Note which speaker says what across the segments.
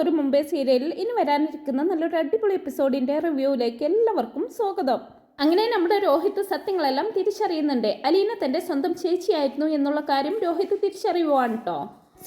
Speaker 1: ഒരു മുംബൈ സീരിയലിൽ ഇനി വരാനിരിക്കുന്ന നല്ലൊരു അടിപൊളി എപ്പിസോഡിന്റെ റിവ്യൂവിലേക്ക് എല്ലാവർക്കും സ്വാഗതം. അങ്ങനെ നമ്മുടെ രോഹിത് സത്യങ്ങളെല്ലാം തിരിച്ചറിയുന്നുണ്ട്. അലീന തന്റെ സ്വന്തം ചേച്ചിയായിരുന്നു എന്നുള്ള കാര്യം രോഹിത് തിരിച്ചറിയുവാണ് കേട്ടോ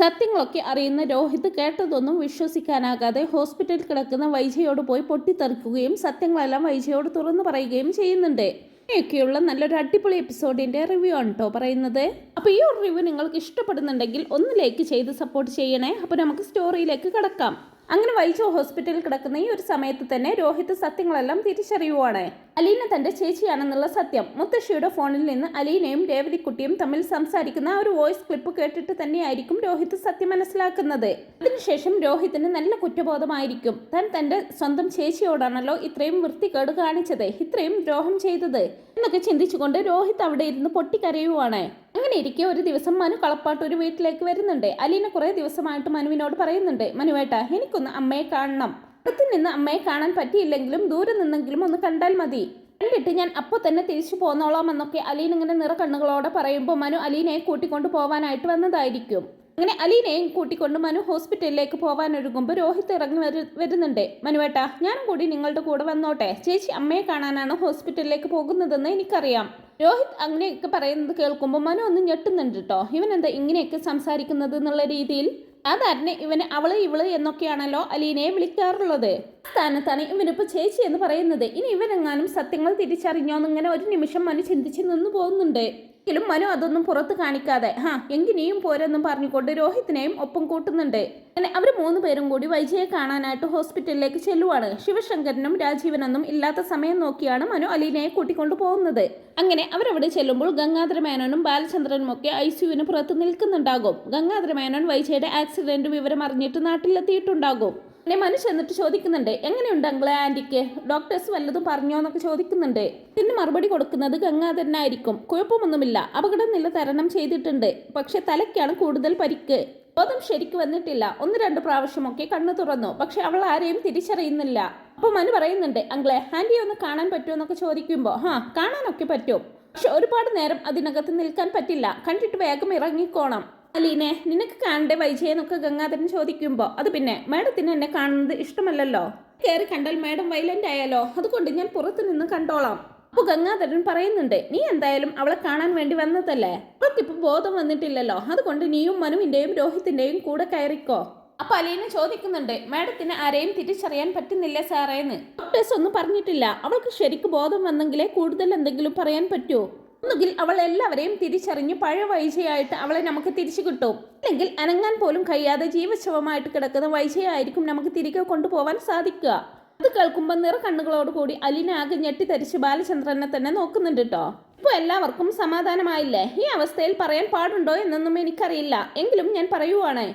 Speaker 1: സത്യങ്ങളൊക്കെ അറിയുന്ന രോഹിത് കേട്ടതൊന്നും വിശ്വസിക്കാനാകാതെ ഹോസ്പിറ്റലിൽ കിടക്കുന്ന വൈജയോട് പോയി പൊട്ടിത്തെറിക്കുകയും സത്യങ്ങളെല്ലാം വൈജയോട് തുറന്നു പറയുകയും ചെയ്യുന്നുണ്ട്. ഇങ്ങനെയൊക്കെയുള്ള നല്ലൊരു അടിപൊളി എപ്പിസോഡിന്റെ റിവ്യൂ ആണ് കേട്ടോ പറയുന്നത്. അപ്പോൾ ഈ ഒരു റിവ്യൂ നിങ്ങൾക്ക് ഇഷ്ടപ്പെടുന്നുണ്ടെങ്കിൽ ഒന്ന് ലൈക്ക് ചെയ്ത് സപ്പോർട്ട് ചെയ്യണേ. അപ്പോൾ നമുക്ക് സ്റ്റോറിയിലേക്ക് കിടക്കാം. അങ്ങനെ വൈജു ഹോസ്പിറ്റലിൽ കിടക്കുന്ന ഈ ഒരു സമയത്ത് തന്നെ രോഹിത് സത്യങ്ങളെല്ലാം തിരിച്ചറിയുവാണ്. അലീന തന്റെ ചേച്ചിയാണെന്നുള്ള സത്യം. മുത്തശ്ശിയുടെ ഫോണിൽ നിന്ന് അലീനയും രേവതിക്കുട്ടിയും തമ്മിൽ സംസാരിക്കുന്ന ആ ഒരു വോയിസ് ക്ലിപ്പ് കേട്ടിട്ട് തന്നെയായിരിക്കും രോഹിത് സത്യം മനസ്സിലാക്കുന്നത്. അതിനുശേഷം രോഹിത്തിന് നല്ല കുറ്റബോധമായിരിക്കും. താൻ തന്റെ സ്വന്തം ചേച്ചിയോടാണല്ലോ ഇത്രയും വൃത്തികേട് കാണിച്ചത്. ഇത്രയും ദ്രോഹം ചെയ്തത്. എന്നൊക്കെ ചിന്തിച്ചുകൊണ്ട് രോഹിത് അവിടെ ഇരുന്ന് പൊട്ടിക്കരയുവാണ്. അങ്ങനെ ഇരിക്കെ ഒരു ദിവസം മനു കളപ്പാട്ട് ഒരു വീട്ടിലേക്ക് വരുന്നുണ്ട്. അലീന കുറേ ദിവസമായിട്ട് മനുവിനോട് പറയുന്നുണ്ട് മനുവേട്ട എനിക്കൊന്ന് അമ്മയെ കാണണം. അടുത്ത് നിന്ന് അമ്മയെ കാണാൻ പറ്റിയില്ലെങ്കിലും ദൂരെ നിന്നെങ്കിലും ഒന്ന് കണ്ടാൽ മതി. കണ്ടിട്ട് ഞാൻ അപ്പൊ തന്നെ തിരിച്ചു പോന്നോളാം എന്നൊക്കെ അലീൻ ഇങ്ങനെ നിറ കണ്ണുകളോടെ പറയുമ്പോൾ മനു അലീനയെ കൂട്ടിക്കൊണ്ട് പോവാനായിട്ട് വന്നതായിരിക്കും. അങ്ങനെ അലീനയും കൂട്ടിക്കൊണ്ട് മനു ഹോസ്പിറ്റലിലേക്ക് പോകാൻ ഒരുങ്ങുമ്പോൾ രോഹിത് ഇറങ്ങി വരു വരുന്നുണ്ട്. മനുവേട്ട ഞാനും കൂടി നിങ്ങളുടെ കൂടെ വന്നോട്ടെ. ചേച്ചി അമ്മയെ കാണാനാണ് ഹോസ്പിറ്റലിലേക്ക് പോകുന്നതെന്ന് എനിക്കറിയാം. രോഹിത് അങ്ങനെയൊക്കെ പറയുന്നത് കേൾക്കുമ്പോൾ മനു ഒന്ന് ഞെട്ടുന്നുണ്ട് കേട്ടോ ഇവനെന്താ ഇങ്ങനെയൊക്കെ സംസാരിക്കുന്നത് എന്നുള്ള രീതിയിൽ? സാധാരണ ഇവന് അവൾ ഇവൾ എന്നൊക്കെയാണല്ലോ അലീനയെ വിളിക്കാറുള്ളത്. സ്ഥാനത്താണ് ഇവനിപ്പോൾ ചേച്ചി എന്ന് പറയുന്നത്. ഇനി ഇവനെങ്ങാനും സത്യങ്ങൾ തിരിച്ചറിഞ്ഞോ എന്നിങ്ങനെ ഒരു നിമിഷം മനു ചിന്തിച്ച് നിന്നു പോകുന്നുണ്ട്. എങ്കിലും മനു അതൊന്നും പുറത്ത് കാണിക്കാതെ ഹാ എങ്കിനെയും പോരെന്നും പറഞ്ഞുകൊണ്ട് രോഹിത്തിനെയും ഒപ്പം കൂട്ടുന്നുണ്ട്. അങ്ങനെ അവർ മൂന്ന് പേരും കൂടി വൈജയെ കാണാനായിട്ട് ഹോസ്പിറ്റലിലേക്ക് ചെല്ലുവാണ്. ശിവശങ്കരനും രാജീവനൊന്നും ഇല്ലാത്ത സമയം നോക്കിയാണ് മനു അലീനയെ കൂട്ടിക്കൊണ്ടു പോകുന്നത്. അങ്ങനെ അവരവിടെ ചെല്ലുമ്പോൾ ഗംഗാധര മേനോനും ബാലചന്ദ്രനും ഒക്കെ ഐ സിയുവിന് പുറത്ത് നിൽക്കുന്നുണ്ടാകും. ഗംഗാധര മേനോൻ വൈജയുടെ ആക്സിഡന്റ് വിവരം അറിഞ്ഞിട്ട് നാട്ടിലെത്തിയിട്ടുണ്ടാകും. പിന്നെ മനുഷ്യ എന്നിട്ട് ചോദിക്കുന്നുണ്ട് എങ്ങനെയുണ്ട് അങ്കിളെ ആന്റിക്ക് ഡോക്ടേഴ്സ് വല്ലതും പറഞ്ഞോ എന്നൊക്കെ ചോദിക്കുന്നുണ്ട്. ഇതിന് മറുപടി കൊടുക്കുന്നത് ഗംഗാ തന്നെ ആയിരിക്കും കുഴപ്പമൊന്നുമില്ല. അപകടം നില തരണം ചെയ്തിട്ടുണ്ട്. പക്ഷെ തലയ്ക്കാണ് കൂടുതൽ പരിക്ക്. ബോധം ശരിക്ക് വന്നിട്ടില്ല. ഒന്ന് രണ്ട് പ്രാവശ്യമൊക്കെ കണ്ണു തുറന്നു. പക്ഷെ അവൾ ആരെയും തിരിച്ചറിയുന്നില്ല. അപ്പൊ മനു പറയുന്നുണ്ട് അങ്കിളെ ആന്റി ഒന്ന് കാണാൻ പറ്റുമോ എന്നൊക്കെ ചോദിക്കുമ്പോൾ ഹാ കാണാനൊക്കെ പറ്റും. പക്ഷെ ഒരുപാട് നേരം അതിനകത്ത് നിൽക്കാൻ പറ്റില്ല. കണ്ടിട്ട് വേഗം ഇറങ്ങിക്കോണം. അലീനെ നിനക്ക് കാണണ്ടേ വൈജയെന്നൊക്കെ ഗംഗാധരൻ ചോദിക്കുമ്പോൾ അത് പിന്നെ മേഡത്തിന് എന്നെ കാണുന്നത് ഇഷ്ടമല്ലല്ലോ? കയറി കണ്ടാൽ മാഡം വൈലന്റ് ആയാലോ? അതുകൊണ്ട് ഞാൻ പുറത്തു നിന്ന് കണ്ടോളാം. അപ്പോൾ ഗംഗാധരൻ പറയുന്നുണ്ട് നീ എന്തായാലും അവളെ കാണാൻ വേണ്ടി വന്നതല്ലേ? അവൾക്കിപ്പോൾ ബോധം വന്നിട്ടില്ലല്ലോ? അതുകൊണ്ട് നീയും മനുവിന്റെയും രോഹിത്തിന്റെയും കൂടെ കയറിക്കോ. അപ്പൊ അലീന ചോദിക്കുന്നുണ്ട് മാഡത്തിന് ആരെയും തിരിച്ചറിയാൻ പറ്റുന്നില്ല സാറേന്ന് ഡോക്ടേഴ്സ് ഒന്നും പറഞ്ഞിട്ടില്ല. അവൾക്ക് ശരിക്ക് ബോധം വന്നെങ്കിലേ കൂടുതൽ എന്തെങ്കിലും പറയാൻ പറ്റൂ. ഒന്നുകിൽ അവൾ എല്ലാവരെയും തിരിച്ചറിഞ്ഞ് പഴയ വൈജയായിട്ട് അവളെ നമുക്ക് തിരിച്ചു കിട്ടും. അല്ലെങ്കിൽ അനങ്ങാൻ പോലും കഴിയാതെ ജീവശവമായിട്ട് കിടക്കുന്ന വൈജയായിരിക്കും നമുക്ക് തിരികെ കൊണ്ടുപോകാൻ സാധിക്കുക. അത് കേൾക്കുമ്പോൾ നിറ കണ്ണുകളോട് കൂടി അലീന ആകെ ഞെട്ടിത്തരിച്ച് ബാലചന്ദ്രനെ തന്നെ നോക്കുന്നുണ്ട് കേട്ടോ ഇപ്പോൾ എല്ലാവർക്കും സമാധാനമായില്ലേ? ഈ അവസ്ഥയിൽ പറയാൻ പാടുണ്ടോ എന്നൊന്നും എനിക്കറിയില്ല. എങ്കിലും ഞാൻ പറയുവാണ്.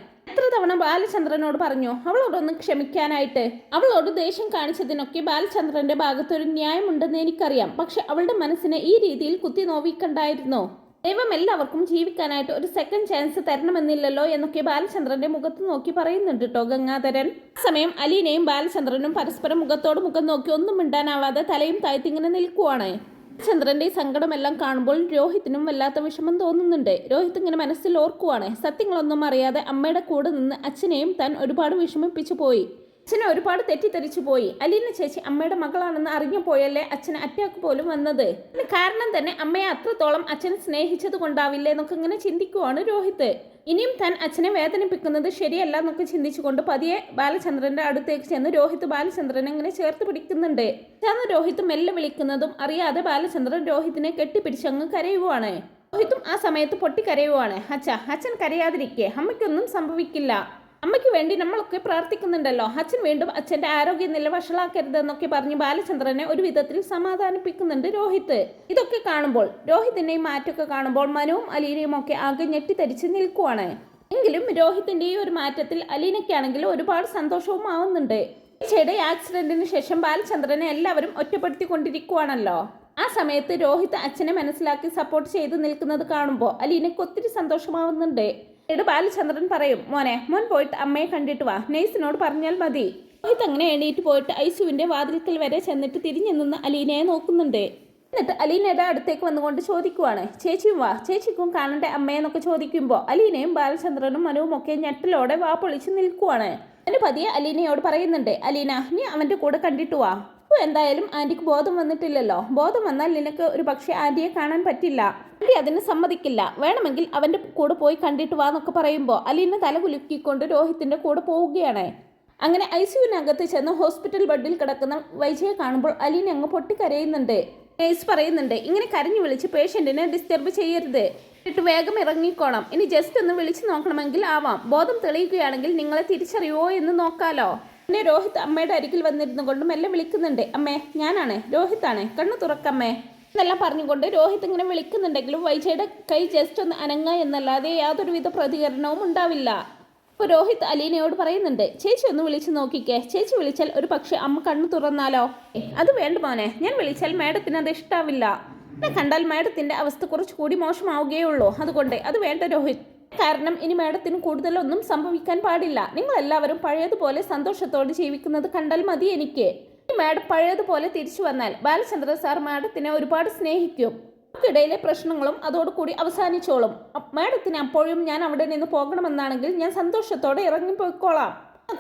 Speaker 1: തവണ ബാലചന്ദ്രനോട് പറഞ്ഞു അവളോടൊന്ന് ക്ഷമിക്കാനായിട്ട്. അവളോട് ദേഷ്യം കാണിച്ചതിനൊക്കെ ബാലചന്ദ്രന്റെ ഭാഗത്തൊരു ന്യായമുണ്ടെന്ന് എനിക്കറിയാം. പക്ഷെ അവളുടെ മനസ്സിനെ ഈ രീതിയിൽ കുത്തി നോവിക്കണ്ടായിരുന്നോ? ദൈവം എല്ലാവർക്കും ജീവിക്കാനായിട്ട് ഒരു സെക്കൻഡ് ചാൻസ് തരണമെന്നില്ലല്ലോ എന്നൊക്കെ ബാലചന്ദ്രന്റെ മുഖത്ത് നോക്കി പറയുന്നുണ്ട് കേട്ടോ ഗംഗാധരൻ. ആ സമയം അലീനയും ബാലചന്ദ്രനും പരസ്പരം മുഖത്തോട് മുഖം നോക്കി ഒന്നും മിണ്ടാനാവാതെ തലയും താഴ്ത്തിങ്ങനെ നിൽക്കുവാണ്. ചന്ദ്രന്റെ സങ്കടമെല്ലാം കാണുമ്പോൾ രോഹിത്തിനും വല്ലാത്ത വിഷമം തോന്നുന്നുണ്ട്. രോഹിത് ഇങ്ങനെ മനസ്സിൽ ഓർക്കുവാണ്. സത്യങ്ങളൊന്നും അറിയാതെ അമ്മയുടെ കൂടെ നിന്ന് അച്ഛനെയും താൻ ഒരുപാട് വിഷമിപ്പിച്ചു പോയി. അച്ഛനെ ഒരുപാട് തെറ്റിദ്ധരിച്ചു പോയി. അലീന ചേച്ചി അമ്മയുടെ മകളാണെന്ന് അറിഞ്ഞു പോയല്ലേ അച്ഛന് അറ്റാക്ക് പോലും വന്നത്? കാരണം തന്നെ അമ്മയെ അത്രത്തോളം അച്ഛൻ സ്നേഹിച്ചത് കൊണ്ടാവില്ലേ എന്നൊക്കെ ഇങ്ങനെ ചിന്തിക്കുവാണ് രോഹിത്. ഇനിയും താൻ അച്ഛനെ വേദനിപ്പിക്കുന്നത് ശരിയല്ല എന്നൊക്കെ ചിന്തിച്ചുകൊണ്ട് പതിയെ ബാലചന്ദ്രന്റെ അടുത്തേക്ക് ചെന്ന് രോഹിത് ബാലചന്ദ്രനെ ഇങ്ങനെ ചേർത്ത് പിടിക്കുന്നുണ്ട്. ചേർന്ന് രോഹിത് മെല്ലെ വിളിക്കുന്നതും അറിയാതെ ബാലചന്ദ്രൻ രോഹിത്തിനെ കെട്ടിപ്പിടിച്ചങ്ങ് കരയുവാണ്. രോഹിത്തും ആ സമയത്ത് പൊട്ടിക്കരയുവാണ്. അച്ഛ അച്ഛൻ കരയാതിരിക്കെ അമ്മയ്ക്കൊന്നും സംഭവിക്കില്ല. അമ്മയ്ക്ക് വേണ്ടി നമ്മളൊക്കെ പ്രാർത്ഥിക്കുന്നുണ്ടല്ലോ. അച്ഛൻ വീണ്ടും അച്ഛന്റെ ആരോഗ്യനില വഷളാക്കരുതെന്നൊക്കെ പറഞ്ഞ് ബാലചന്ദ്രനെ ഒരു വിധത്തിൽ സമാധാനിപ്പിക്കുന്നുണ്ട് രോഹിത്. ഇതൊക്കെ കാണുമ്പോൾ രോഹിതിന്റെയും മാറ്റമൊക്കെ കാണുമ്പോൾ മനുവും അലീനയും ഒക്കെ ആകെ ഞെട്ടിത്തരിച്ച് നിൽക്കുവാണ്. എങ്കിലും രോഹിത്തിന്റെ ഈ ഒരു മാറ്റത്തിൽ അലീനയ്ക്കാണെങ്കിൽ ഒരുപാട് സന്തോഷവും ആവുന്നുണ്ട്. ചേടെ ആക്സിഡന്റിന് ശേഷം ബാലചന്ദ്രനെ എല്ലാവരും ഒറ്റപ്പെടുത്തിക്കൊണ്ടിരിക്കുവാണല്ലോ. ആ സമയത്ത് രോഹിത് അച്ഛനെ മനസ്സിലാക്കി സപ്പോർട്ട് ചെയ്ത് നിൽക്കുന്നത് കാണുമ്പോൾ അലീനയ്ക്ക് ഒത്തിരി സന്തോഷമാവുന്നുണ്ട്. ഇവിടെ ബാലചന്ദ്രൻ പറയും മോനെ മോൻ പോയിട്ട് അമ്മയെ കണ്ടിട്ട് വാ. നെയ്സിനോട് പറഞ്ഞാൽ മതി. രോഹിത് അങ്ങനെ എണീറ്റ് പോയിട്ട് ഐശുവിന്റെ വാതിൽക്കൽ വരെ ചെന്നിട്ട് തിരിഞ്ഞു നിന്ന് അലീനയെ നോക്കുന്നുണ്ട്. എന്നിട്ട് അലീനയുടെ അടുത്തേക്ക് വന്നുകൊണ്ട് ചോദിക്കുവാണ് ചേച്ചിയും വാ. ചേച്ചിക്കും കാണണ്ട അമ്മയെന്നൊക്കെ ചോദിക്കുമ്പോൾ അലീനയും ബാലചന്ദ്രനും മനുവും ഒക്കെ ഞെട്ടലോടെ വാ പൊളിച്ച് നിൽക്കുവാണ്. അതിന് പതിയെ അലീനയോട് പറയുന്നുണ്ട് അലീന നീ അവന്റെ കൂടെ കണ്ടിട്ട് വാ. ഇപ്പോൾ എന്തായാലും ആന്റിക്ക് ബോധം വന്നിട്ടില്ലല്ലോ. ബോധം വന്നാൽ നിനക്ക് ഒരു പക്ഷേ ആന്റിയെ കാണാൻ പറ്റില്ല. ആന്റി അതിന് സമ്മതിക്കില്ല. വേണമെങ്കിൽ അവന്റെ കൂടെ പോയി കണ്ടിട്ട് വാ എന്നൊക്കെ പറയുമ്പോൾ അലീന തല കുലുക്കിക്കൊണ്ട് രോഹിത്തിന്റെ കൂടെ പോവുകയാണ്. അങ്ങനെ ഐ സിയുവിനകത്ത് ചെന്ന് ഹോസ്പിറ്റൽ ബെഡിൽ കിടക്കുന്ന വൈജയെ കാണുമ്പോൾ അലീന അങ്ങ് പൊട്ടിക്കരയുന്നുണ്ട്. നേഴ്സ് പറയുന്നുണ്ട് ഇങ്ങനെ കരഞ്ഞു വിളിച്ച് പേഷ്യന്റിനെ ഡിസ്റ്റർബ് ചെയ്യരുത്. എന്നിട്ട് വേഗം ഇറങ്ങിക്കോണം. ഇനി ജസ്റ്റ് ഒന്ന് വിളിച്ചു നോക്കണമെങ്കിൽ ആവാം. ബോധം തെളിയിക്കുകയാണെങ്കിൽ നിങ്ങളെ തിരിച്ചറിയുമോ എന്ന് നോക്കാലോ. പിന്നെ രോഹിത് അമ്മയുടെ അരികിൽ വന്നിരുന്നു കൊണ്ട് മെല്ലെ വിളിക്കുന്നുണ്ട്. അമ്മേ ഞാനാണ്. രോഹിത്താണ്. കണ്ണു തുറക്കമ്മേ. എന്നെല്ലാം പറഞ്ഞുകൊണ്ട് രോഹിത് ഇങ്ങനെ വിളിക്കുന്നുണ്ടെങ്കിലും വൈജയുടെ കൈ ജസ്റ്റ് ഒന്ന് അനങ്ങ എന്നല്ലാതെ യാതൊരുവിധ പ്രതികരണവും ഉണ്ടാവില്ല. അപ്പോൾ രോഹിത് അലീനയോട് പറയുന്നുണ്ട് ചേച്ചി ഒന്ന് വിളിച്ച് നോക്കിക്കേ. ചേച്ചി വിളിച്ചാൽ ഒരു പക്ഷേ അമ്മ കണ്ണു തുറന്നാലോ? അത് വേണ്ട മോനെ. ഞാൻ വിളിച്ചാൽ മാഡത്തിന് അത് ഇഷ്ടാവില്ല. എന്നെ കണ്ടാൽ മാഡത്തിന്റെ അവസ്ഥ കുറച്ചുകൂടി മോശമാവുകയുള്ളൂ അതുകൊണ്ട് അത് വേണ്ട രോഹിത്. കാരണം ഇനി മാഡത്തിന് കൂടുതലൊന്നും സംഭവിക്കാൻ പാടില്ല. നിങ്ങൾ എല്ലാവരും പഴയതുപോലെ സന്തോഷത്തോടെ ജീവിക്കുന്നത് കണ്ടാൽ മതി എനിക്ക്. മാഡം പഴയതുപോലെ തിരിച്ചു വന്നാൽ ബാലചന്ദ്ര സാർ മാഡത്തിനെ ഒരുപാട് സ്നേഹിക്കും. ഇടയിലെ പ്രശ്നങ്ങളും അതോടുകൂടി അവസാനിച്ചോളും. മാഡത്തിന് അപ്പോഴും ഞാൻ അവിടെ നിന്ന് പോകണമെന്നാണെങ്കിൽ ഞാൻ സന്തോഷത്തോടെ ഇറങ്ങിപ്പോയിക്കോളാം.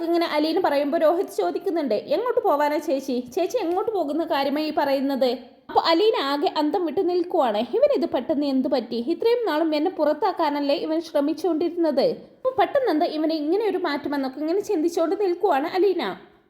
Speaker 1: ഇങ്ങനെ അലീന പറയുമ്പോൾ രോഹിത് ചോദിക്കുന്നുണ്ട് എങ്ങോട്ട് പോവാനാ ചേച്ചി? ചേച്ചി എങ്ങോട്ട് പോകുന്ന കാര്യമായി പറയുന്നത്? അപ്പോൾ അലീന ആകെ അന്തം വിട്ട് നിൽക്കുവാണ്. ഇവൻ ഇത് പെട്ടെന്ന് എന്തു പറ്റി? ഇത്രയും നാളും എന്നെ പുറത്താക്കാനല്ലേ ഇവൻ ശ്രമിച്ചുകൊണ്ടിരുന്നത്? അപ്പോൾ പെട്ടെന്ന് എന്താ ഇവനെ ഇങ്ങനെ ഒരു മാറ്റം വന്നൊക്കെ ഇങ്ങനെ ചിന്തിച്ചുകൊണ്ട് നിൽക്കുവാണ് അലീന.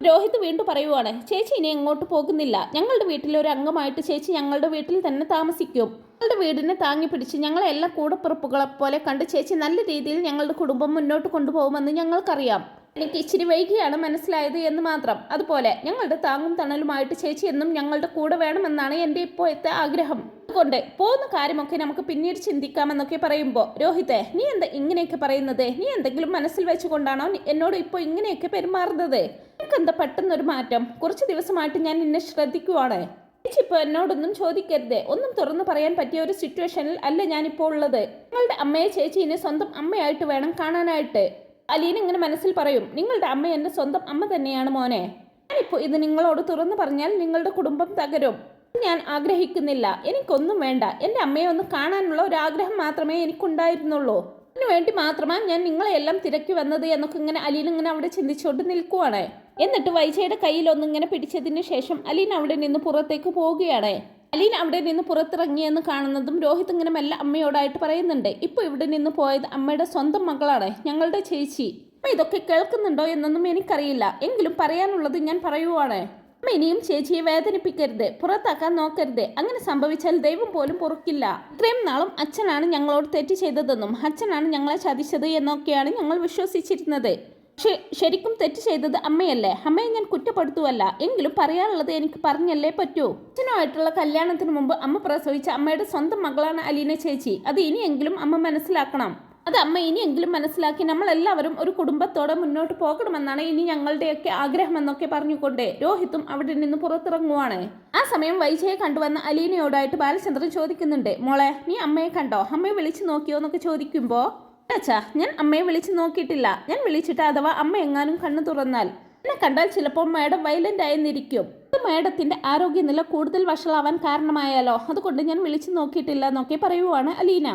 Speaker 1: രോഹിത് വീണ്ടും പറയുവാണ് ചേച്ചി ഇനി എങ്ങോട്ട് പോകുന്നില്ല. ഞങ്ങളുടെ വീട്ടിലെ ഒരു അംഗമായിട്ട് ചേച്ചി ഞങ്ങളുടെ വീട്ടിൽ തന്നെ താമസിക്കും. ഞങ്ങളുടെ വീടിനെ താങ്ങി പിടിച്ച് ഞങ്ങളെ എല്ലാ കൂടപ്പിറപ്പുകളെ പോലെ കണ്ട് ചേച്ചി നല്ല രീതിയിൽ ഞങ്ങളുടെ കുടുംബം മുന്നോട്ട് കൊണ്ടുപോകുമെന്ന് ഞങ്ങൾക്കറിയാം. എനിക്ക് ഇച്ചിരി വൈകിയാണ് മനസ്സിലായത് എന്ന് മാത്രം. അതുപോലെ ഞങ്ങളുടെ താങ്ങും തണലുമായിട്ട് ചേച്ചി എന്നും ഞങ്ങളുടെ കൂടെ വേണമെന്നാണ് എന്റെ ഇപ്പോഴത്തെ ആഗ്രഹം. അതുകൊണ്ട് പോകുന്ന കാര്യമൊക്കെ നമുക്ക് പിന്നീട് ചിന്തിക്കാമെന്നൊക്കെ പറയുമ്പോൾ രോഹിത്തെ നീ എന്താ ഇങ്ങനെയൊക്കെ പറയുന്നത്? നീ എന്തെങ്കിലും മനസ്സിൽ വെച്ചുകൊണ്ടാണോ എന്നോട് ഇപ്പോൾ ഇങ്ങനെയൊക്കെ പെരുമാറുന്നത്? നിനക്ക് നിനക്കെന്താ പെട്ടെന്നൊരു മാറ്റം? കുറച്ച് ദിവസമായിട്ട് ഞാൻ നിന്നെ ശ്രദ്ധിക്കുവാണ്. ചേച്ചി ഇപ്പോൾ എന്നോടൊന്നും ചോദിക്കരുത്. ഒന്നും തുറന്നു പറയാൻ പറ്റിയ ഒരു സിറ്റുവേഷനിൽ അല്ല ഞാനിപ്പോൾ ഉള്ളത്. നിങ്ങളുടെ അമ്മയെ ചേച്ചീനെ സ്വന്തം അമ്മയായിട്ട് വേണം കാണാനായിട്ട്. അലീന ഇങ്ങനെ മനസ്സിൽ പറയും നിങ്ങളുടെ അമ്മ എന്റെ സ്വന്തം അമ്മ തന്നെയാണ് മോനെ. ഞാനിപ്പോൾ ഇത് നിങ്ങളോട് തുറന്നു പറഞ്ഞാൽ നിങ്ങളുടെ കുടുംബം തകരും. ഞാൻ ആഗ്രഹിക്കുന്നില്ല. എനിക്കൊന്നും വേണ്ട. എന്റെ അമ്മയെ ഒന്ന് കാണാനുള്ള ഒരു ആഗ്രഹം മാത്രമേ എനിക്കുണ്ടായിരുന്നുള്ളൂ. അതിനു വേണ്ടി മാത്രമാണ് ഞാൻ നിങ്ങളെയെല്ലാം തിരക്കി വന്നത് എന്നൊക്കെ ഇങ്ങനെ അലീൻ ഇങ്ങനെ അവിടെ ചിന്തിച്ചുകൊണ്ട് നിൽക്കുവാണ്. എന്നിട്ട് വൈജയുടെ കയ്യിൽ ഒന്നിങ്ങനെ പിടിച്ചതിന് ശേഷം അലീൻ അവിടെ നിന്ന് പുറത്തേക്ക് പോവുകയാണ്. അലീന അവിടെ നിന്ന് പുറത്തിറങ്ങിയെന്ന് കാണുന്നതും രോഹിത് ഇങ്ങനെ മെല്ലെ അമ്മയോടായിട്ട് പറയുന്നുണ്ട്. ഇപ്പോൾ ഇവിടെ നിന്ന് പോയത് അമ്മയുടെ സ്വന്തം മകളാണ്. ഞങ്ങളുടെ ചേച്ചി. അമ്മ ഇതൊക്കെ കേൾക്കുന്നുണ്ടോ എന്നൊന്നും എനിക്കറിയില്ല. എങ്കിലും പറയാനുള്ളത് ഞാൻ പറയുവാണ്. അമ്മ ഇനിയും ചേച്ചിയെ വേദനിപ്പിക്കരുത്. പുറത്താക്കാൻ നോക്കരുത്. അങ്ങനെ സംഭവിച്ചാൽ ദൈവം പോലും പൊറുക്കില്ല. ഇത്രയും നാളും അച്ഛനാണ് ഞങ്ങളോട് തെറ്റ് ചെയ്തതെന്നും അച്ഛനാണ് ഞങ്ങളെ ചതിച്ചത് എന്നൊക്കെയാണ് ഞങ്ങൾ വിശ്വസിച്ചിരുന്നത്. ശരിക്കും തെറ്റ് ചെയ്തത് അമ്മയല്ലേ? അമ്മയെ ഞാൻ കുറ്റപ്പെടുത്തുവല്ല. എങ്കിലും പറയാനുള്ളത് എനിക്ക് പറഞ്ഞല്ലേ പറ്റൂ. അച്ഛനുമായിട്ടുള്ള കല്യാണത്തിന് മുമ്പ് അമ്മ പ്രസവിച്ച അമ്മയുടെ സ്വന്തം മകളാണ് അലീന ചേച്ചി. അത് ഇനിയെങ്കിലും അമ്മ മനസ്സിലാക്കണം. അത് അമ്മ ഇനിയെങ്കിലും മനസ്സിലാക്കി നമ്മളെല്ലാവരും ഒരു കുടുംബത്തോടെ മുന്നോട്ട് പോകണമെന്നാണ് ഇനി ഞങ്ങളുടെയൊക്കെ ആഗ്രഹമെന്നൊക്കെ പറഞ്ഞുകൊണ്ട് രോഹിത്തും അവിടെ നിന്ന് പുറത്തിറങ്ങുവാണ്. ആ സമയം വൈജയെ കണ്ടുവന്ന അലീനയോടായിട്ട് ബാലചന്ദ്രൻ ചോദിക്കുന്നുണ്ട് മോളെ നീ അമ്മയെ കണ്ടോ? അമ്മയെ വിളിച്ചു നോക്കിയോ? എന്നൊക്കെ ചോദിക്കുമ്പോൾ അച്ഛാ ഞാൻ അമ്മയെ വിളിച്ചു നോക്കിയിട്ടില്ല. ഞാൻ വിളിച്ചിട്ട് അഥവാ അമ്മ എങ്ങാനും കണ്ണു തുറന്നാൽ. എന്നെ കണ്ടാൽ ചിലപ്പോൾ മാഡം വയലന്റ് ആയെന്നിരിക്കും. ഇത് മാഡത്തിന്റെ ആരോഗ്യനില കൂടുതൽ വഷളാവാൻ കാരണമായാലോ? അതുകൊണ്ട് ഞാൻ വിളിച്ചു നോക്കിയിട്ടില്ല എന്നൊക്കെ പറയുവാണ് അലീന.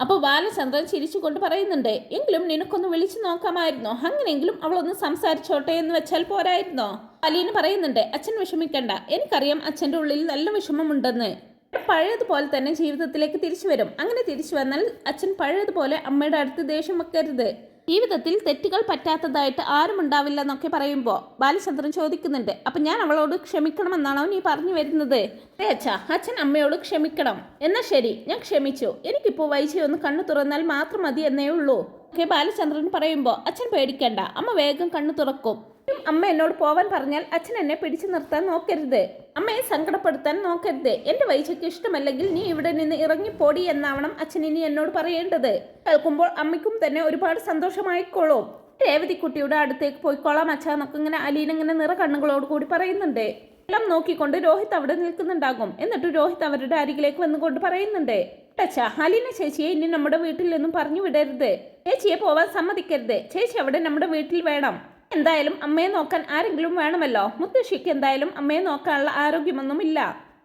Speaker 1: അപ്പോൾ ബാലചന്ദ്രൻ ചിരിച്ചുകൊണ്ട് പറയുന്നുണ്ട് എങ്കിലും നിനക്കൊന്ന് വിളിച്ചു നോക്കാമായിരുന്നോ? അങ്ങനെയെങ്കിലും അവളൊന്ന് സംസാരിച്ചോട്ടെ എന്ന് വെച്ചാൽ പോരായിരുന്നോ? അലീന പറയുന്നുണ്ട് അച്ഛൻ വിഷമിക്കണ്ട. എനിക്കറിയാം അച്ഛന്റെ ഉള്ളിൽ നല്ല വിഷമമുണ്ടെന്ന്. പഴയതുപോലെ തന്നെ ജീവിതത്തിലേക്ക് തിരിച്ചു വരും. അങ്ങനെ തിരിച്ചു വന്നാൽ അച്ഛൻ പഴയതുപോലെ അമ്മയുടെ അടുത്ത് ദേഷ്യം വെക്കരുത്. ജീവിതത്തിൽ തെറ്റുകൾ പറ്റാത്തതായിട്ട് ആരും ഉണ്ടാവില്ല എന്നൊക്കെ പറയുമ്പോൾ ബാലചന്ദ്രൻ ചോദിക്കുന്നുണ്ട്. അപ്പം ഞാൻ അവളോട് ക്ഷമിക്കണമെന്നാണോ നീ പറഞ്ഞു വരുന്നത്? അതെ അച്ഛാ അച്ഛൻ അമ്മയോട് ക്ഷമിക്കണം. എന്നാൽ ശരി ഞാൻ ക്ഷമിച്ചു. എനിക്കിപ്പോൾ വൈശി ഒന്ന് കണ്ണു തുറന്നാൽ മാത്രം മതി എന്നേ ഉള്ളൂ. ഒക്കെ ബാലചന്ദ്രൻ പറയുമ്പോൾ അച്ഛൻ പേടിക്കണ്ട. അമ്മ വേഗം കണ്ണു തുറക്കും. അമ്മ എന്നോട് പോവാൻ പറഞ്ഞാൽ അച്ഛൻ എന്നെ പിടിച്ചു നിർത്താൻ നോക്കരുത്. അമ്മയെ സങ്കടപ്പെടുത്താൻ നോക്കരുത്. എന്റെ വയസ്സയ്ക്ക് ഇഷ്ടമല്ലെങ്കിൽ നീ ഇവിടെ നിന്ന് ഇറങ്ങിപ്പോടി എന്നാവണം അച്ഛൻ ഇനി എന്നോട് പറയേണ്ടത്. കേൾക്കുമ്പോൾ അമ്മയ്ക്കും തന്നെ ഒരുപാട് സന്തോഷമായിക്കോളും. രേവതിക്കുട്ടിയുടെ അടുത്തേക്ക് പോയിക്കോളാം അച്ഛാ എന്നൊക്കെ ഇങ്ങനെ അലീന ഇങ്ങനെ നിറ കണ്ണുകളോട് കൂടി പറയുന്നുണ്ട്. എല്ലാം നോക്കിക്കൊണ്ട് രോഹിത് അവിടെ നിൽക്കുന്നുണ്ടാകും. എന്നിട്ട് രോഹിത് അവരുടെ അരികിലേക്ക് വന്നുകൊണ്ട് പറയുന്നുണ്ട്. അച്ഛാ അലീന ചേച്ചിയെ ഇനി നമ്മുടെ വീട്ടിൽ നിന്നും പറഞ്ഞു വിടരുത്. ചേച്ചിയെ പോവാൻ സമ്മതിക്കരുത്. ചേച്ചി അവിടെ നമ്മുടെ വീട്ടിൽ വേണം. എന്തായാലും അമ്മയെ നോക്കാൻ ആരെങ്കിലും വേണമല്ലോ? മുത്തശ്ശിക്ക് എന്തായാലും അമ്മയെ നോക്കാനുള്ള ആരോഗ്യമൊന്നും ഇല്ല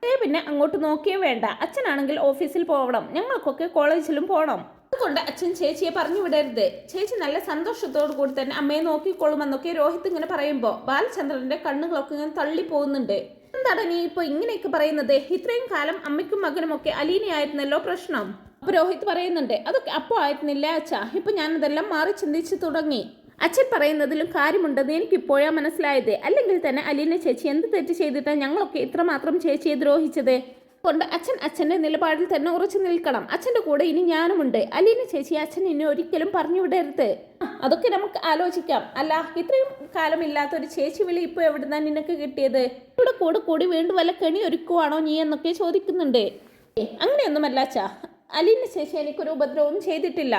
Speaker 1: ഏ പിന്നെ അങ്ങോട്ട് നോക്കിയേ വേണ്ട. അച്ഛനാണെങ്കിൽ ഓഫീസിൽ പോകണം ഞങ്ങൾക്കൊക്കെ കോളേജിലും പോകണം അതുകൊണ്ട് അച്ഛൻ ചേച്ചിയെ പറഞ്ഞു വിടരുത്. ചേച്ചി നല്ല സന്തോഷത്തോടു കൂടി തന്നെ അമ്മയെ നോക്കിക്കൊള്ളുമെന്നൊക്കെ രോഹിത് ഇങ്ങനെ പറയുമ്പോൾ ബാലചന്ദ്രന്റെ കണ്ണുകളൊക്കെ ഇങ്ങനെ തള്ളി പോകുന്നുണ്ട്. എന്താണ് നീ ഇപ്പൊ ഇങ്ങനെയൊക്കെ പറയുന്നത്? ഇത്രയും കാലം അമ്മയ്ക്കും മകനും ഒക്കെ അലീനയായിരുന്നല്ലോ പ്രശ്നം. അപ്പൊ രോഹിത് പറയുന്നുണ്ട് അതൊക്കെ അപ്പോൾ ആയിരുന്നില്ല അച്ഛാ? ഇപ്പൊ ഞാനതെല്ലാം മാറി ചിന്തിച്ചു തുടങ്ങി. അച്ഛൻ പറയുന്നതിലും കാര്യമുണ്ടെന്ന് എനിക്ക് ഇപ്പോഴാ മനസ്സിലായത്. അല്ലെങ്കിൽ തന്നെ അലീന ചേച്ചി എന്ത് തെറ്റ് ചെയ്തിട്ടാണ് ഞങ്ങളൊക്കെ ഇത്രമാത്രം ചേച്ചിയെ ദ്രോഹിച്ചത്? കൊണ്ട് അച്ഛൻ അച്ഛന്റെ നിലപാടിൽ തന്നെ ഉറച്ചു നിൽക്കണം. അച്ഛന്റെ കൂടെ ഇനി ഞാനുമുണ്ട്. അലീന ചേച്ചി അച്ഛൻ ഇനി ഒരിക്കലും പറഞ്ഞു വിടരുത്. അതൊക്കെ നമുക്ക് ആലോചിക്കാം. അല്ല ഇത്രയും കാലമില്ലാത്ത ഒരു ചേച്ചി വിളി ഇപ്പോൾ എവിടുന്നാണ് നിനക്ക് കിട്ടിയത്? ഇവിടെ കൂടെ കൂടി വീണ്ടും വല്ല കെണി ഒരുക്കുവാണോ നീ എന്നൊക്കെ ചോദിക്കുന്നുണ്ട്. അങ്ങനെയൊന്നുമല്ല അച്ഛാ. അലീന ചേച്ചി എനിക്കൊരു ഉപദ്രവവും ചെയ്തിട്ടില്ല.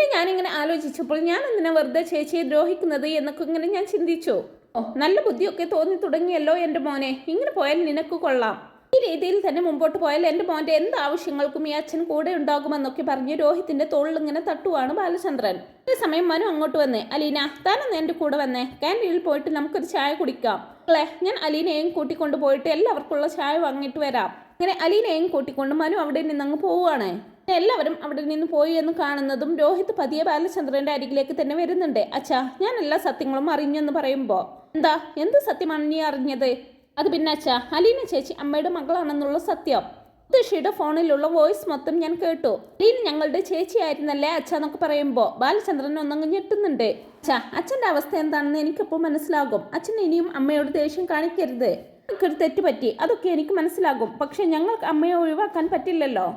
Speaker 1: പിന്നെ ഞാനിങ്ങനെ ആലോചിച്ചപ്പോൾ ഞാൻ എന്തിനാ വെറുതെ ചേച്ചിയെ ദ്രോഹിക്കുന്നത് എന്നൊക്കെ ഇങ്ങനെ ഞാൻ ചിന്തിച്ചു. ഓ നല്ല ബുദ്ധിയൊക്കെ തോന്നി തുടങ്ങിയല്ലോ എന്റെ മോനെ. ഇങ്ങനെ പോയാൽ നിനക്ക് കൊള്ളാം. ഈ രീതിയിൽ തന്നെ മുമ്പോട്ട് പോയാൽ എന്റെ മോന്റെ എന്ത് ആവശ്യങ്ങൾക്കും ഈ അച്ഛൻ കൂടെ ഉണ്ടാകുമെന്നൊക്കെ പറഞ്ഞ് രോഹിത്തിന്റെ തോളിൽ ഇങ്ങനെ തട്ടുവാണ് ബാലചന്ദ്രൻ. ഈ സമയം മനു അങ്ങോട്ട് വന്നേ. അലീന താനൊന്ന് എന്റെ കൂടെ വന്നേ? ക്യാന്റീനിൽ പോയിട്ട് നമുക്കൊരു ചായ കുടിക്കാം. അല്ലേ? ഞാൻ അലീനയും കൂട്ടിക്കൊണ്ട് പോയിട്ട് എല്ലാവർക്കുള്ള ചായ വാങ്ങിയിട്ട് വരാം. അങ്ങനെ അലീനയും കൂട്ടിക്കൊണ്ട് മനു അവിടെ നിന്നങ്ങ് പോവുകയാണ്. എല്ലാവരും അവിടെ നിന്ന് പോയി എന്ന് കാണുന്നതും രോഹിത് പതിയെ ബാലചന്ദ്രന്റെ അരികിലേക്ക് തന്നെ വരുന്നുണ്ട്. അച്ഛാ ഞാൻ എല്ലാ സത്യങ്ങളും അറിഞ്ഞു എന്ന് പറയുമ്പോൾ എന്താ? എന്ത് സത്യമാണ് നീ അറിഞ്ഞത്? അത് പിന്നെ അച്ഛാ അലീന ചേച്ചി അമ്മയുടെ മകളാണെന്നുള്ള സത്യം. ദൃഷിയുടെ ഫോണിലുള്ള വോയിസ് മൊത്തം ഞാൻ കേട്ടു. അലീന ഞങ്ങളുടെ ചേച്ചിയായിരുന്നല്ലേ അച്ഛ എന്നൊക്കെ പറയുമ്പോൾ ബാലചന്ദ്രൻ ഒന്നങ്ങ് ഞെട്ടുന്നുണ്ട്. അച്ഛാ അച്ഛന്റെ അവസ്ഥ എന്താണെന്ന് എനിക്കപ്പോ മനസ്സിലാകും. അച്ഛൻ ഇനിയും അമ്മയോട് ദേഷ്യം കാണിക്കരുത്. എനിക്കൊരു തെറ്റ് പറ്റി അതൊക്കെ എനിക്ക് മനസ്സിലാകും. പക്ഷെ ഞങ്ങൾക്ക് അമ്മയെ ഒഴിവാക്കാൻ പറ്റില്ലല്ലോ.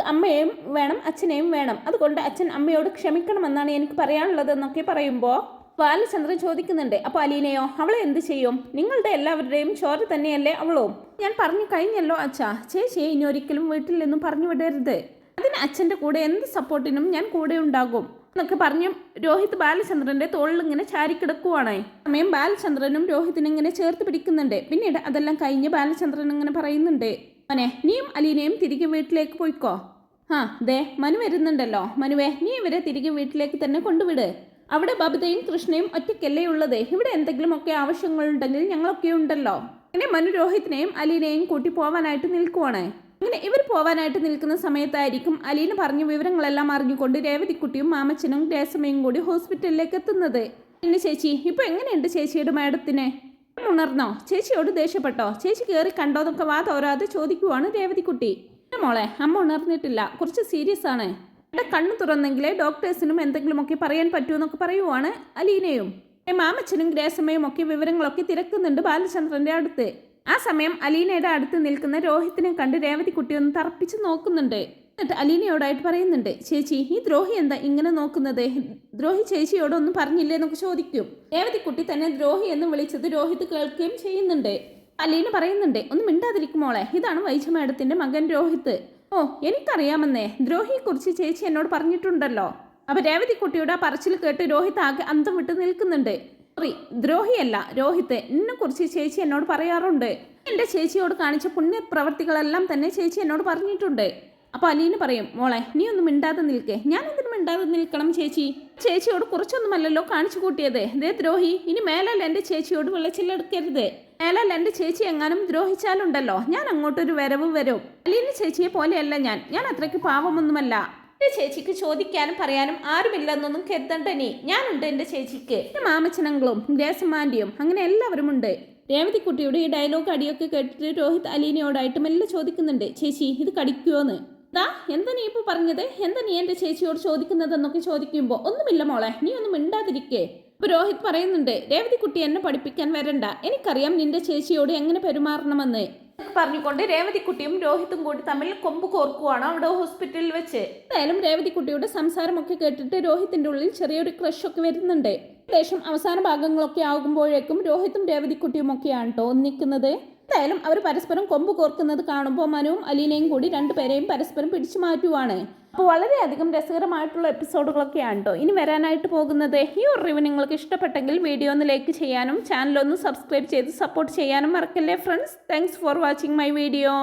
Speaker 1: അമ്മയെയും വേണം അച്ഛനെയും വേണം. അതുകൊണ്ട് അച്ഛൻ അമ്മയോട് ക്ഷമിക്കണമെന്നാണ് എനിക്ക് പറയാനുള്ളത് എന്നൊക്കെ പറയുമ്പോൾ ബാലചന്ദ്രൻ ചോദിക്കുന്നുണ്ട് അപ്പോൾ അലീനയോ അവളെ എന്ത് ചെയ്യും? നിങ്ങളുടെ എല്ലാവരുടെയും ചോര തന്നെയല്ലേ അവളും? ഞാൻ പറഞ്ഞു കഴിഞ്ഞല്ലോ അച്ഛാ. ചേച്ചിയെ ഇനി ഒരിക്കലും വീട്ടിൽ നിന്നും പറഞ്ഞു വിടരുത്. അതിന് അച്ഛന്റെ കൂടെ എന്ത് സപ്പോർട്ടിനും ഞാൻ കൂടെ ഉണ്ടാകും. എന്നൊക്കെ പറഞ്ഞു രോഹിത് ബാലചന്ദ്രന്റെ തോളിൽ ഇങ്ങനെ ചാരിക്കിടക്കുവാണ് സമയം ബാലചന്ദ്രനും രോഹിതിനും ഇങ്ങനെ ചേർത്ത് പിടിക്കുന്നുണ്ട്. പിന്നീട് അതെല്ലാം കഴിഞ്ഞ് ബാലചന്ദ്രൻ ഇങ്ങനെ പറയുന്നുണ്ട് മോനെ നീയും അലീനയും തിരികെ വീട്ടിലേക്ക് പോയിക്കോ. ആ ദേ മനു വരുന്നുണ്ടല്ലോ. മനുവേ നീ ഇവരെ തിരികെ വീട്ടിലേക്ക് തന്നെ കൊണ്ടുവിട്. അവിടെ ബബിതയും കൃഷ്ണയും ഒറ്റയ്ക്കല്ലേ ഉള്ളത്? ഇവിടെ എന്തെങ്കിലുമൊക്കെ ആവശ്യങ്ങളുണ്ടെങ്കിൽ ഞങ്ങളൊക്കെ ഉണ്ടല്ലോ. അങ്ങനെ മനു രോഹിത്തിനെയും അലീനയും കൂട്ടി പോവാനായിട്ട് നിൽക്കുവാണ്. അങ്ങനെ ഇവർ പോവാനായിട്ട് നിൽക്കുന്ന സമയത്തായിരിക്കും അലീന പറഞ്ഞ വിവരങ്ങളെല്ലാം അറിഞ്ഞുകൊണ്ട് രേവതിക്കുട്ടിയും മാമച്ചനും രേസമയും കൂടി ഹോസ്പിറ്റലിലേക്ക് എത്തുന്നത്. പിന്നെ ചേച്ചി ഇപ്പൊ എങ്ങനെയുണ്ട് ചേച്ചിയുടെ മാഡത്തിനെ? ഉണർന്നോ? ചേച്ചിയോട് ദേഷ്യപ്പെട്ടോ? ചേച്ചി കയറി കണ്ടോന്നൊക്കെ വാ തോരാതെ ചോദിക്കുവാണ് രേവതിക്കുട്ടി. "ഇല്ല മോളെ അമ്മ ഉണർന്നിട്ടില്ല. കുറച്ച് സീരിയസ് ആണ്. എന്റെ കണ്ണു തുറന്നെങ്കിലേ ഡോക്ടേഴ്സിനും എന്തെങ്കിലുമൊക്കെ പറയാൻ പറ്റുമെന്നൊക്കെ എന്നൊക്കെ പറയുവാണ് അലീനയും. മാമച്ചനും ഗ്രേസമ്മയും ഒക്കെ വിവരങ്ങളൊക്കെ തിരക്കുന്നുണ്ട് ബാലചന്ദ്രന്റെ അടുത്ത്. ആ സമയം അലീനയുടെ അടുത്ത് നിൽക്കുന്ന രോഹിത്തിനെ കണ്ട് രേവതിക്കുട്ടി ഒന്ന് തറപ്പിച്ച് നോക്കുന്നുണ്ട്. എന്നിട്ട് അലീനയോടായിട്ട് പറയുന്നുണ്ട് ചേച്ചി ഈ ദ്രോഹി എന്താ ഇങ്ങനെ നോക്കുന്നത്? ദ്രോഹി ചേച്ചിയോടൊന്നും പറഞ്ഞില്ലേ എന്നൊക്കെ ചോദിക്കും. രേവതിക്കുട്ടി തന്നെ ദ്രോഹി എന്ന് വിളിച്ചത് രോഹിത് കേൾക്കുകയും ചെയ്യുന്നുണ്ട്. അലീന പറയുന്നുണ്ട് ഒന്ന് മിണ്ടാതിരിക്കുമോളെ ഇതാണ് വൈജ മാഡത്തിന്റെ മകൻ രോഹിത്. ഓ എനിക്കറിയാമെന്നേ ദ്രോഹിയെക്കുറിച്ച് ചേച്ചി എന്നോട് പറഞ്ഞിട്ടുണ്ടല്ലോ. അപ്പൊ രേവതിക്കുട്ടിയുടെ ആ പറച്ചിൽ കേട്ട് രോഹിത് ആകെ അന്തം വിട്ട് നിൽക്കുന്നുണ്ട്. സോറി ദ്രോഹിയല്ല രോഹിത് എന്നെ കുറിച്ച് ചേച്ചി എന്നോട് പറയാറുണ്ട്. എന്റെ ചേച്ചിയോട് കാണിച്ച പുണ്യപ്രവർത്തികളെല്ലാം തന്നെ ചേച്ചി എന്നോട് പറഞ്ഞിട്ടുണ്ട്. അപ്പൊ അലീന പറയും മോളെ നീ ഒന്നും മിണ്ടാതെ നിൽക്കേ. ഞാൻ എന്തിനും മിണ്ടാതെ നിൽക്കണം ചേച്ചി? ചേച്ചിയോട് കുറച്ചൊന്നുമല്ലല്ലോ കാണിച്ചു കൂട്ടിയത്. ദേ ദ്രോഹി ഇനി മേലല്ല എന്റെ ചേച്ചിയോട് വിളച്ചിലെടുക്കരുത് മേലല്ല എന്റെ ചേച്ചി എങ്ങാനും ദ്രോഹിച്ചാലുണ്ടല്ലോ. ഞാൻ അങ്ങോട്ടൊരു വരവ് വരും. അലീന ചേച്ചിയെ പോലെയല്ല ഞാൻ. ഞാൻ അത്രയ്ക്ക് പാവമൊന്നുമല്ല. എന്റെ ചേച്ചിക്ക് ചോദിക്കാനും പറയാനും ആരുമില്ലെന്നൊന്നും കരുതണ്ട നീ. ഞാനുണ്ട് എന്റെ ചേച്ചിക്ക്. എന്റെ മാമച്ചനങ്ങളും ഗ്രേസമാൻഡിയും അങ്ങനെ എല്ലാവരും ഉണ്ട് രേവതിക്കുട്ടിയുടെ ഈ ഡയലോഗ് അടിയൊക്കെ കേട്ടിട്ട് രോഹിത് അലീനയോടായിട്ട് മെല്ലെ ചോദിക്കുന്നുണ്ട് ചേച്ചി ഇത് കടിക്കുമോന്ന് ദാ എന്താ നീ ഇപ്പോൾ പറഞ്ഞത്? എന്താ നീ എന്റെ ചേച്ചിയോട് ചോദിക്കുന്നതെന്നൊക്കെ ചോദിക്കുമ്പോൾ ഒന്നുമില്ല മോളെ നീ ഒന്നും മിണ്ടാതിരിക്കേ. ഇപ്പൊ രോഹിത് പറയുന്നുണ്ട് രേവതിക്കുട്ടി എന്നെ പഠിപ്പിക്കാൻ വരണ്ട. എനിക്കറിയാം നിന്റെ ചേച്ചിയോട് എങ്ങനെ പെരുമാറണമെന്ന്. പറഞ്ഞുകൊണ്ട് രേവതിക്കുട്ടിയും രോഹിത്തും കൂടി തമ്മിൽ കൊമ്പ് കോർക്കുവാണ് അവിടെ ഹോസ്പിറ്റലിൽ വെച്ച്. എന്തായാലും രേവതിക്കുട്ടിയുടെ സംസാരമൊക്കെ കേട്ടിട്ട് രോഹിത്തിന്റെ ഉള്ളിൽ ചെറിയൊരു ക്രഷ് ഒക്കെ വരുന്നുണ്ട്. ഏകദേശം അവസാന ഭാഗങ്ങളൊക്കെ ആകുമ്പോഴേക്കും രോഹിത്തും രേവതിക്കുട്ടിയും ഒക്കെയാണ് കേട്ടോ ഒന്നിക്കുന്നത്. എന്തായാലും അവർ പരസ്പരം കൊമ്പ് കോർക്കുന്നത് കാണുമ്പോൾ മനുവും അലീനയും കൂടി രണ്ടുപേരെയും പരസ്പരം പിടിച്ചു മാറ്റുവാണ്. അപ്പോൾ വളരെയധികം രസകരമായിട്ടുള്ള എപ്പിസോഡുകളൊക്കെയാണ് കേട്ടോ ഇനി വരാനായിട്ട് പോകുന്നത്. ഈ ഒരു റിവ്യൂ നിങ്ങൾക്ക് ഇഷ്ടപ്പെട്ടെങ്കിൽ വീഡിയോ ഒന്ന് ലൈക്ക് ചെയ്യാനും ചാനലൊന്ന് സബ്സ്ക്രൈബ് ചെയ്ത് സപ്പോർട്ട് ചെയ്യാനും മറക്കല്ലേ friends thanks for watching my video